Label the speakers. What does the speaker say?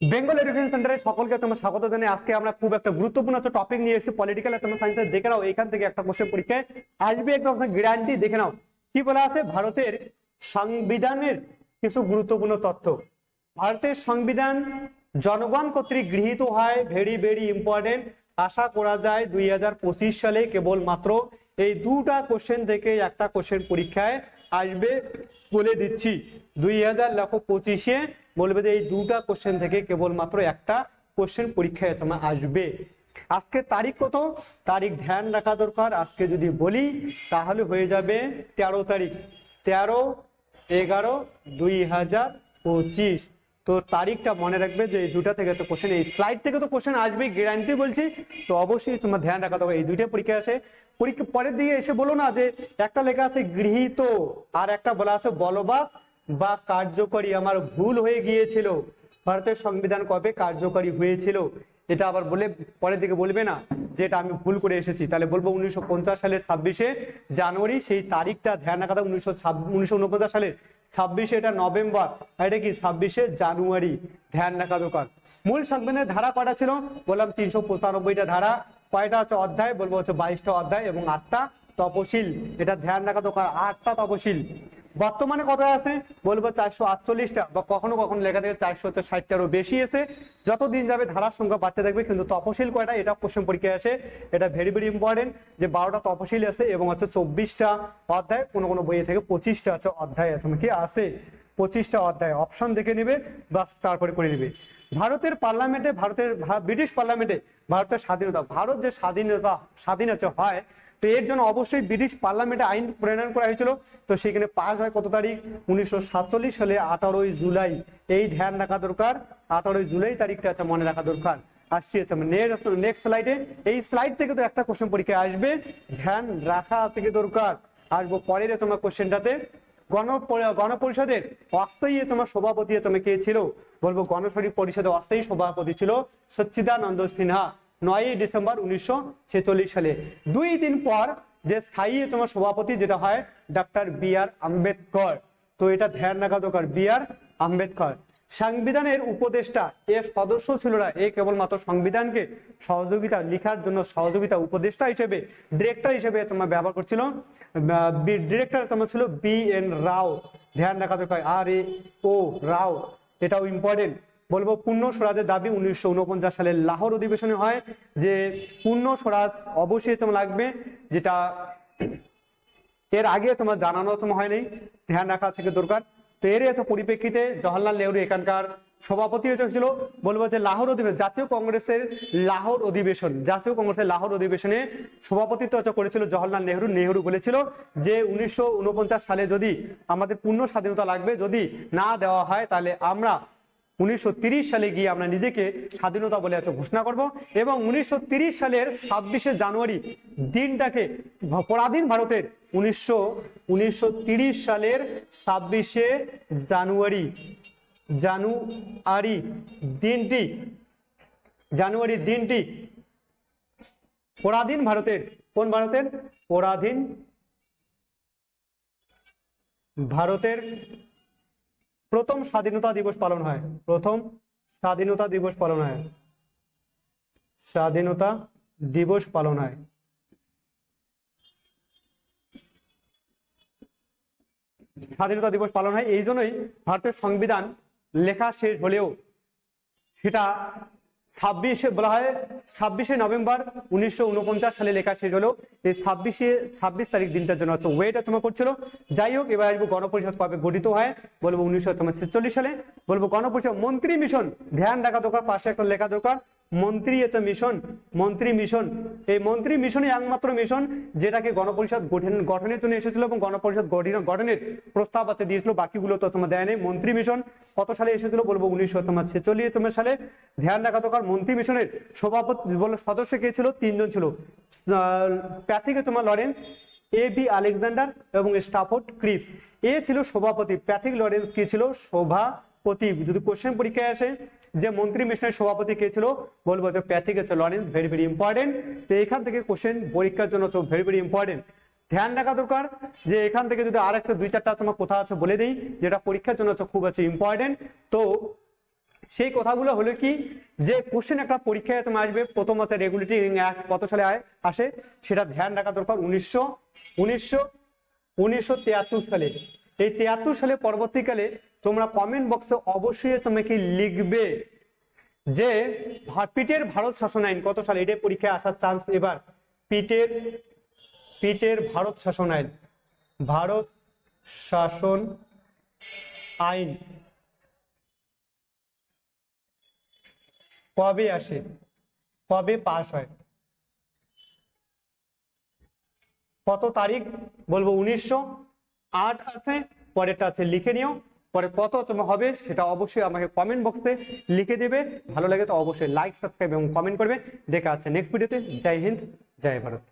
Speaker 1: Bengal education সেন্টারে সকলকে তোমার স্বাগত জানাই আজকে আমরা খুব একটা গুরুত্বপূর্ণ একটা টপিক নিয়ে এসেছি পলিটিক্যাল তোমার সায়েন্সে দেখে নাও, এখান থেকে একটা কোশ্চেন পরীক্ষায় আসবে একদম গ্যারান্টি দেখে নাও। কি বলা আছে? ভারতের সংবিধানের কিছু গুরুত্বপূর্ণ তথ্য। ভারতের সংবিধান জনগণ কর্তৃক গৃহীত হয় ভেরি ভেরি ইম্পর্টেন্ট আশা করা যায় দুই হাজার পঁচিশ সালে কেবল মাত্র এই দুটা কোশ্চেন থেকে একটা কোশ্চেন পরীক্ষায় আসবে বলে দিচ্ছি। দুই হাজার লক্ষ পঁচিশে বলবে যে এই দুটা কোশ্চেন থেকে কেবলমাত্র একটা কোশ্চেন পরীক্ষায় তোমার আসবে। আজকে তারিখ কত? তারিখ ধ্যান রাখা দরকার। আজকে যদি বলি, তাহলে হয়ে যাবে তেরো তারিখ। তেরো, এগারো, দুই হাজার পঁচিশ। তো তারিখটা মনে রাখবে যে এই দুটা থেকে তো কোশ্চেন এই স্লাইড থেকে তো কোশ্চেন আসবে গ্যারান্টি বলছি। তো অবশ্যই তোমার ধ্যান রাখা হবে এই দুইটা পরীক্ষা আসে। পরীক্ষা পরের দিকে এসে বলো না যে একটা লেখা আছে গৃহীত, আর একটা বলা আছে বলবাদ বা কার্যকরী। আমার ভুল হয়ে গিয়েছিল। ভারতের সংবিধান কবে কার্যকরী হয়েছিল? এটা আবার বলে পরের দিকে বলবে না যে এটা আমি ভুল করে এসেছি। তাহলে বলব উনিশশো সালের ছাব্বিশে জানুয়ারি, সেই তারিখটা ধ্যান রাখা উনিশশো উনিশশো সালের ছাব্বিশে এটা নভেম্বর এটা কি ছাব্বিশে জানুয়ারি, ধ্যান রাখা দরকার মূল সংবিধানের ধারা কয়টা ছিল? বললাম তিনশো পঁচানব্বইটা ধারা, কয়টা হচ্ছে অধ্যায়? বলব হচ্ছে বাইশটা অধ্যায় এবং আটটা তপশিল। এটা ধ্যান রাখা দরকার আটটা তপশিল। বর্তমানে কত আছে, বলব চারশো আটচল্লিশটা, বা কখনো কখনো লেখা থেকে চারশো ষাটটারও বেশি এসে যত দিন যাবে ধারার সংখ্যা বাড়তে থাকবে, কিন্তু তপশিল কয়টা এটা কোশ্চেন পরীক্ষায় আসে। এটা ভেরি ভেরি ইম্পর্টেন্ট যে বারোটা তপশিল আছে এবং হচ্ছে চব্বিশটা অধ্যায়, কোনো কোনো বইয়ে থেকে পঁচিশটা হচ্ছে অধ্যায় আছে কি আছে। পঁচিশটা অধ্যায় অপশন দেখে নেবে বাস তারপরে করে নেবে। ভারতের পার্লামেন্টে ভারতের ব্রিটিশ পার্লামেন্টে ভারতের স্বাধীনতা, ভারত যে স্বাধীনতা, স্বাধীন হচ্ছে হয় তো এর জন্য অবশ্যই ব্রিটিশ পার্লামেন্টে আইন প্রণয়ন করা হয়েছিল। তো সেখানে পাস হয় কত তারিখ? উনিশশো সাতচল্লিশ সালে আঠারোই জুলাই। এই ধ্যান রাখা দরকার। আঠারোই জুলাই তারিখটা আছে মনে রাখা দরকার। আসছি হচ্ছে নেক্সট স্লাইড থেকে তো একটা কোশ্চেন আসবে। ধ্যান রাখা আছে কি দরকার? আসব পরের তোমার কোশ্চেনটাতে গণ গণপরিষদের তোমার সভাপতি কে ছিল? বলব সভাপতি ছিল সচ্চিদানন্দ সিনহা। নয়ই ডিসেম্বর উনিশশো ছেচল্লিশ সালে। দুই দিন পর যে স্থায়ী তোমার সভাপতি যেটা হয় ডক্টর বি আর আম্বেদকর। তো এটা ধ্যান রাখা দরকার, বি আর আম্বেদকর। সংবিধানের উপদেষ্টা এর সদস্য ছিল না, এ কেবলমাত্র সংবিধানকে সহযোগিতা, লেখার জন্য সহযোগিতা উপদেষ্টা হিসেবে ডিরেক্টর হিসেবে তোমার ব্যবহার করছিল। ডিরেক্টর তোমার ছিল বি এন রাও। ধ্যান রাখা দরকার, আর এ ও রাও। এটাও ইম্পর্টেন্ট বলব পূর্ণ স্বরাজের দাবি উনিশশো সালের লাহোর অধিবেশনে হয় যে পূর্ণ স্বরাজ অবশ্যই তোমার লাগবে, যেটা এর আগে তোমার জানানো তোমার হয়নি ধ্যান রাখা থেকে দরকার। তো এর হচ্ছে পরিপ্রেক্ষিতে জওয়াহরলাল নেহরু এখানকার সভাপতি হয়েছিল বলব যে লাহোর অধিবেশন, জাতীয় কংগ্রেসের লাহোর অধিবেশন, জাতীয় কংগ্রেসের লাহোর অধিবেশনে সভাপতিত্ব করেছিল জওয়াহরলাল নেহরু নেহরু বলেছিল যে উনিশশো ঊনপঞ্চাশ সালে যদি আমাদের পূর্ণ স্বাধীনতা লাগবে, যদি না দেওয়া হয়, তাহলে আমরা উনিশশো সালে গিয়ে আমরা নিজেকে স্বাধীনতা বলে আছে ঘোষণা করব এবং উনিশশো সালের ছাব্বিশে জানুয়ারি দিনটাকে পরাধীন ভারতের উনিশশো উনিশশো সালের ছাব্বিশে জানুয়ারি জানুয়ারি দিনটি জানুয়ারি দিনটি পরাধীন ভারতের, কোন ভারতের? পরাধীন ভারতের প্রথম স্বাধীনতা দিবস পালন হয়। প্রথম স্বাধীনতা দিবস পালন হয়। স্বাধীনতা দিবস পালন হয়। স্বাধীনতা দিবস পালন হয়। এই জন্যই ভারতের সংবিধান লেখা শেষ হলেও সেটা ছাব্বিশে বলা হয়, ছাব্বিশে নভেম্বর উনিশশো উনপঞ্চাশ সালে লেখা শেষ হলো। এই ছাব্বিশে, ছাব্বিশ তারিখ দিনটার জন্য হচ্ছে ওয়েটা তোমার করছিল যাই হোক, এবার আসব গণপরিষদ কবে গঠিত হয়, বলব উনিশশো ছেচল্লিশ সালে। বলব গণপরিষদ মন্ত্রী মিশন, ধ্যান রাখা দরকার, পাশে একটা লেখা দরকার। মন্ত্রী হচ্ছে মিশন, মন্ত্রী মিশন। এই মন্ত্রী মিশনই একমাত্র মিশন যেটাকে গণপরিষদ গঠন, গঠনের জন্য এসেছিল এবং গণপরিষদ গঠন- গঠনের প্রস্তাব আছে, দিয়েছিল, বাকিগুলো তো তোমার দেয় নেই। মন্ত্রী মিশন কত সালে এসেছিল বলব? উনিশশো তোমার ছেচল্লিশ তোমার সালে। ধ্যান রাখা দরকার, মন্ত্রী মিশনের সভাপতি বলে সদস্য কে ছিল? তিনজন ছিল। প্যাথিকে তোমার লরেন্স, এ বি আলেকজান্ডার এবং স্টাফোর্ড ক্রিপস। এ ছিল সভাপতি। প্যাথিক লরেন্স কি ছিল? সভাপতি যদি কোশ্চেন পরীক্ষায় আসে, যে মন্ত্রী মিশনের সভাপতি কে ছিল, বলব যে প্যাথিক হচ্ছে লরেন্স ভেরি ভেরি ইম্পর্টেন্ট তো এখান থেকে কোশ্চেন পরীক্ষার জন্য ভেরি ভেরি ইম্পর্টেন্ট ধ্যান রাখা দরকার যে এখান থেকে যদি আর একটা দুই, চারটা তোমার কোথাও আছে বলে দিই, যেটা পরীক্ষার জন্য খুব হচ্ছে ইম্পর্টেন্ট তো সেই কথাগুলো হলো কি, যে কোশ্চেন একটা পরীক্ষায় তোমার আসবে, প্রথম হচ্ছে রেগুলেটিং অ্যাক্ট কত সালে আসে, সেটা ধ্যান রাখা দরকার উনিশশো উনিশশো উনিশশো সালে। এই তিয়াত্তর সালে পরবর্তীকালে তোমরা কমেন্ট বক্সে অবশ্যই তোমাকে লিখবে যে পিটের ভারত শাসন আইন কত সালে? এটাই পরীক্ষায় আসার চান্স এবার। পিটের পিটের ভারত শাসন আইন। ভারত শাসন আইন কবে আসে? কবে পাশ হয়? কত তারিখ? বলব উনিশশো আট আছে, পরেরটা আছে লিখে নিও। পরে কত তোমার হবে সেটা অবশ্যই আমাকে কমেন্ট বক্সে লিখে দেবে। ভালো লাগে তো অবশ্যই লাইক সাবস্ক্রাইব এবং কমেন্ট করবে। দেখা আছে নেক্সট ভিডিওতে জয় হিন্দ, জয় ভারত।